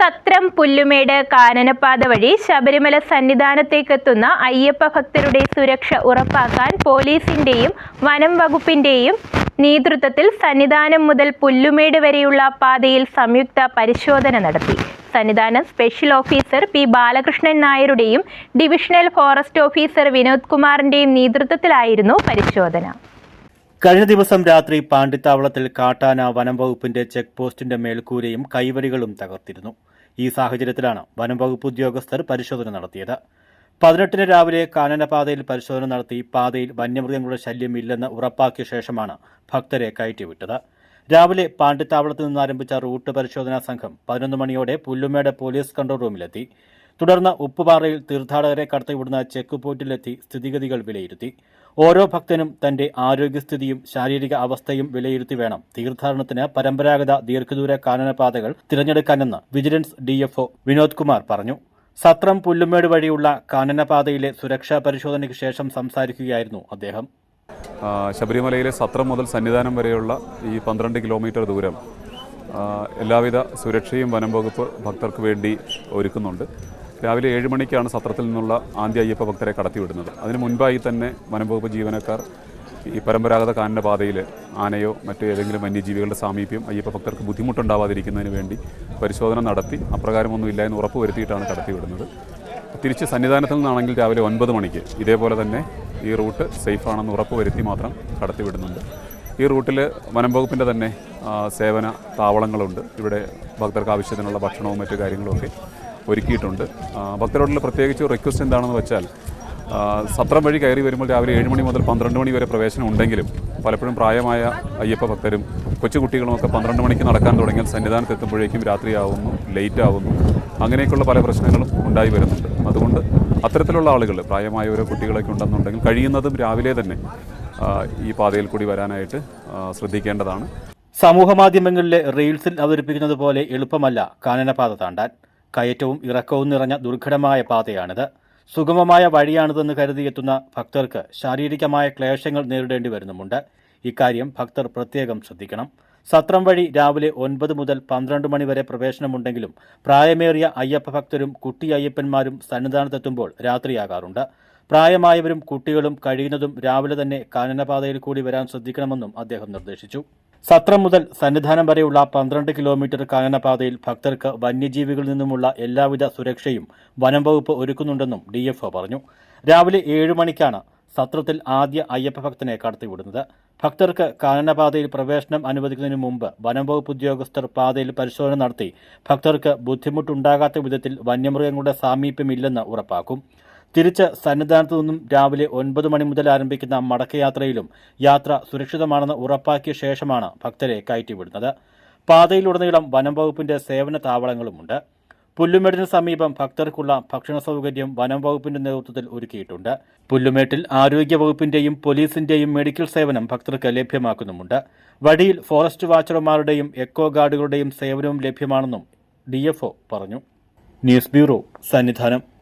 സത്രം പുല്ലുമേട് കാനനപ്പാത വഴി ശബരിമല സന്നിധാനത്തേക്കെത്തുന്ന അയ്യപ്പ ഭക്തരുടെ സുരക്ഷ ഉറപ്പാക്കാൻ പോലീസിന്റെയും വനം വകുപ്പിന്റെയും നേതൃത്വത്തിൽ സന്നിധാനം മുതൽ പുല്ലുമേട് വരെയുള്ള പാതയിൽ സംയുക്ത പരിശോധന നടത്തി. Sannidhanam special officer P Balakrishnan നായരുടെയും divisional forest officer Vinod കുമാറിന്റെയും നേതൃത്വത്തിലായിരുന്നു പരിശോധന. കഴിഞ്ഞ ദിവസം രാത്രി പാണ്ടിത്താവളത്തിൽ കാട്ടാന വനം വകുപ്പിന്റെ ചെക്ക് പോസ്റ്റിന്റെ മേൽക്കൂരയും കൈവരികളും തകർത്തിരുന്നു. ഈ സാഹചര്യത്തിലാണ് വനംവകുപ്പ് ഉദ്യോഗസ്ഥർ പരിശോധന നടത്തിയത്. പതിനെട്ടിന് രാവിലെ കാനനപാതയിൽ പരിശോധന നടത്തി പാതയിൽ വന്യമൃഗങ്ങളുടെ ശല്യം ഇല്ലെന്ന് ഉറപ്പാക്കിയ ശേഷമാണ് ഭക്തരെ കയറ്റിവിട്ടത്. രാവിലെ പാണ്ടിത്താവളത്ത് നിന്ന് ആരംഭിച്ച റൂട്ട് പരിശോധനാ സംഘം പതിനൊന്ന് മണിയോടെ പുല്ലുമേട് പോലീസ് കൺട്രോൾ റൂമിലെത്തി. തുടർന്ന് ഉപ്പുപാറയിൽ തീർത്ഥാടകരെ കടത്തിവിടുന്ന ചെക്ക് പോയിന്റിലെത്തി സ്ഥിതിഗതികൾ വിലയിരുത്തി. ഓരോ ഭക്തനും തന്റെ ആരോഗ്യസ്ഥിതിയും ശാരീരിക അവസ്ഥയും വിലയിരുത്തി വേണം. തീർത്ഥാടനത്തിന് പരമ്പരാഗത ദീർഘദൂര കാനനപാതകൾ തിരഞ്ഞെടുക്കാനെന്ന് വിജിലൻസ് ഡിഎഫ്ഒ വിനോദ് കുമാർ പറഞ്ഞു. സത്രം പുല്ലുമേട് വഴിയുള്ള കാനനപാതയിലെ സുരക്ഷാ പരിശോധനയ്ക്ക് ശേഷം സംസാരിക്കുകയായിരുന്നു അദ്ദേഹം. ശബരിമലയിലെ സത്രം മുതൽ സന്നിധാനം വരെയുള്ള ഈ പന്ത്രണ്ട് കിലോമീറ്റർ ദൂരം എല്ലാവിധ സുരക്ഷയും വനം വകുപ്പ് ഭക്തർക്ക് വേണ്ടി ഒരുക്കുന്നുണ്ട്. രാവിലെ ഏഴ് മണിക്കാണ് സത്രത്തിൽ നിന്നുള്ള ആദ്യ അയ്യപ്പ ഭക്തരെ കടത്തിവിടുന്നത്. അതിന് മുൻപായി തന്നെ വനംവകുപ്പ് ജീവനക്കാർ ഈ പരമ്പരാഗത കാനന പാതയിൽ ആനയോ മറ്റു ഏതെങ്കിലും വന്യജീവികളുടെ സാമീപ്യം അയ്യപ്പ ഭക്തർക്ക് ബുദ്ധിമുട്ടുണ്ടാവാതിരിക്കുന്നതിന് വേണ്ടി പരിശോധന നടത്തി അപ്രകാരമൊന്നുമില്ല എന്ന് ഉറപ്പ് വരുത്തിയിട്ടാണ് കടത്തിവിടുന്നത്. തിരിച്ച് സന്നിധാനത്തിൽ നിന്നാണെങ്കിൽ രാവിലെ ഒൻപത് മണിക്ക് ഇതേപോലെ തന്നെ ഈ റൂട്ട് സേഫാണെന്ന് ഉറപ്പ് വരുത്തി മാത്രം കടത്തിവിടുന്നുണ്ട്. ഈ റൂട്ടിൽ വനം വകുപ്പിന്റെ തന്നെ സേവന താവളങ്ങളുണ്ട്. ഇവിടെ ഭക്തർക്ക് ആവശ്യത്തിനുള്ള ഭക്ഷണവും മറ്റു കാര്യങ്ങളുമൊക്കെ ഒരുക്കിയിട്ടുണ്ട്. ഭക്തരോടുള്ള പ്രത്യേകിച്ച് റിക്വസ്റ്റ് എന്താണെന്ന് വെച്ചാൽ സത്രം വഴി കയറി വരുമ്പോൾ രാവിലെ ഏഴ് മണി മുതൽ പന്ത്രണ്ട് മണി വരെ പ്രവേശനം ഉണ്ടെങ്കിലും പലപ്പോഴും പ്രായമായ അയ്യപ്പ ഭക്തരും കൊച്ചുകുട്ടികളുമൊക്കെ പന്ത്രണ്ട് മണിക്ക് നടക്കാൻ തുടങ്ങിയാൽ സന്നിധാനത്ത് എത്തുമ്പോഴേക്കും രാത്രിയാവുന്നു ലേറ്റ് ആവുന്നു. അങ്ങനെയൊക്കെയുള്ള പല പ്രശ്നങ്ങളും ഉണ്ടായി വരുന്നുണ്ട്. അതുകൊണ്ട് അത്തരത്തിലുള്ള ആളുകൾ പ്രായമായവരോ കുട്ടികളൊക്കെ ഉണ്ടെന്നുണ്ടെങ്കിൽ കഴിയുന്നതും രാവിലെ തന്നെ ഈ പാതയിൽ കൂടി വരാനായിട്ട് ശ്രദ്ധിക്കേണ്ടതാണ്. സമൂഹ മാധ്യമങ്ങളിലെ റീൽസിൽ അവതരിപ്പിക്കുന്നത് പോലെ എളുപ്പമല്ല കാനനപാത താണ്ടാൻ. കയറ്റവും ഇറക്കവും നിറഞ്ഞ ദുർഘടമായ പാതയാണിത്. സുഗമമായ വഴിയാണിതെന്ന് കരുതിയെത്തുന്ന ഭക്തർക്ക് ശാരീരികമായ ക്ലേശങ്ങൾ നേരിടേണ്ടി വരുന്നുമുണ്ട്. ഇക്കാര്യം ഭക്തർ പ്രത്യേകം ശ്രദ്ധിക്കണം. സത്രം വഴി രാവിലെ ഒൻപത് മുതൽ പന്ത്രണ്ട് മണി വരെ പ്രവേശനമുണ്ടെങ്കിലും പ്രായമേറിയ അയ്യപ്പ ഭക്തരും കുട്ടി അയ്യപ്പന്മാരും സന്നിധാനത്തെത്തുമ്പോൾ രാത്രിയാകാറുണ്ട്. പ്രായമായവരും കുട്ടികളും കഴിയുന്നതും രാവിലെ തന്നെ കാനനപാതയിൽ കൂടി വരാൻ ശ്രദ്ധിക്കണമെന്നും അദ്ദേഹം നിർദ്ദേശിച്ചു. സത്രം മുതൽ സന്നിധാനം വരെയുള്ള പന്ത്രണ്ട് കിലോമീറ്റർ കാനനപാതയിൽ ഭക്തർക്ക് വന്യജീവികളിൽ നിന്നുമുള്ള എല്ലാവിധ സുരക്ഷയും വനം വകുപ്പ് ഒരുക്കുന്നുണ്ടെന്നും ഡിഎഫ്ഒ പറഞ്ഞു. രാവിലെ ഏഴ് മണിക്കാണ് സത്രത്തിൽ ആദ്യ അയ്യപ്പ ഭക്തനെ കടത്തിവിടുന്നത്. ഭക്തർക്ക് കാനനപാതയിൽ പ്രവേശനം അനുവദിക്കുന്നതിന് മുമ്പ് വനം വകുപ്പ് ഉദ്യോഗസ്ഥർ പാതയിൽ പരിശോധന നടത്തി ഭക്തർക്ക് ബുദ്ധിമുട്ടുണ്ടാകാത്ത വിധത്തിൽ വന്യമൃഗങ്ങളുടെ സാമീപ്യമില്ലെന്ന് ഉറപ്പാക്കും. തിരിച്ച് സന്നിധാനത്തു നിന്നും രാവിലെ ഒൻപത് മണി മുതൽ ആരംഭിക്കുന്ന മടക്കയാത്രയിലും യാത്ര സുരക്ഷിതമാണെന്ന് ഉറപ്പാക്കിയ ശേഷമാണ് ഭക്തരെ കയറ്റിവിടുന്നത്. പാതയിലുടനീളം വനം വകുപ്പിന്റെ സേവന താവളങ്ങളുമുണ്ട്. പുല്ലുമേടിന് സമീപം ഭക്തർക്കുള്ള ഭക്ഷണ സൗകര്യം വനം വകുപ്പിന്റെ നേതൃത്വത്തിൽ ഒരുക്കിയിട്ടുണ്ട്. പുല്ലുമേട്ടിൽ ആരോഗ്യ വകുപ്പിന്റെയും പോലീസിന്റെയും മെഡിക്കൽ സേവനം ഭക്തർക്ക് ലഭ്യമാക്കുന്നുമുണ്ട്. വഴിയിൽ ഫോറസ്റ്റ് വാച്ചർമാരുടെയും എക്കോ ഗാർഡുകളുടെയും സേവനവും ലഭ്യമാണെന്നും ഡിഎഫ്ഒ പറഞ്ഞു. News bureau Sannidhanam.